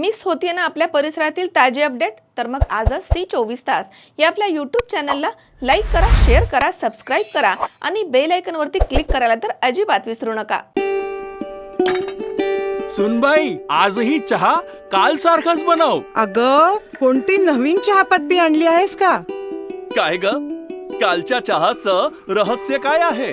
Miss होतीये ना आपल्या परिसरातील ताजे अपडेट? तर मग आजच सी चोवीस तास. या आपल्या यूट्यूब चॅनलला लाईक करा शेअर करा सबस्क्राईब करा आणि बेल आयकॉनवरती क्लिक करायला तर अजिबात विसरू नका. सुनबाई आजही चहा काल सारखाच बनव. अग कोणती नवीन चहापत्ती आणली आहेस का? काय ग? कालच्या चहाचं रहस्य काय आहे?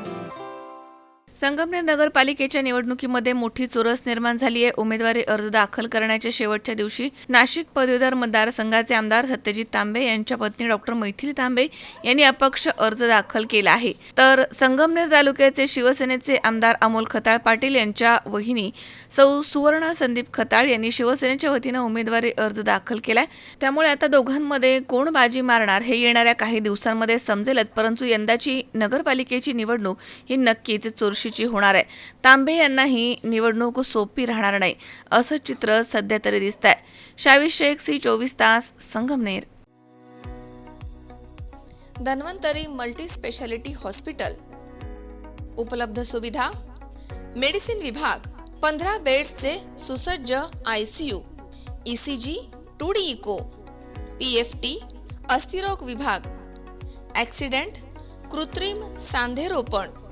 संगमनेर नगरपालिकेच्या निवडणुकीमध्ये मोठी चुरस निर्माण झाली आहे उमेदवारी अर्ज दाखल करण्याच्या शेवटच्या दिवशी नाशिक पदवीधर मतदारसंघाचे आमदार सत्यजित तांबे यांच्या पत्नी डॉक्टर मैथिली तांबे यांनी अपक्ष अर्ज दाखल केला आहे. तर संगमनेर तालुक्याचे शिवसेनेचे आमदार अमोल खताळ पाटील यांच्या वहिनी सौ सुवर्णा संदीप खताळ यांनी शिवसेनेच्या वतीनं उमेदवारी अर्ज दाखल केलाय. त्यामुळे आता दोघांमध्ये कोण बाजी मारणार हे येणाऱ्या काही दिवसांमध्ये समजेलच परंतु यंदाची नगरपालिकेची निवडणूक ही नक्कीच चोरशीची होणार आहे. तांबे यांना ही निवडणूक सोपी राहणार नाही असं चित्र सध्या तरी दिसत आहे शावी शेख सी चोवीस तास Sangamner. Dhanvantari multi speciality hospital. उपलब्ध सुविधा? मेडिसिन विभाग पंधरा बेड्सचे सुसज्ज I C U. E C G two D echo. P F T अस्थिरोग विभाग. ॲक्सिडेंट कृत्रिम सांधेरोपण.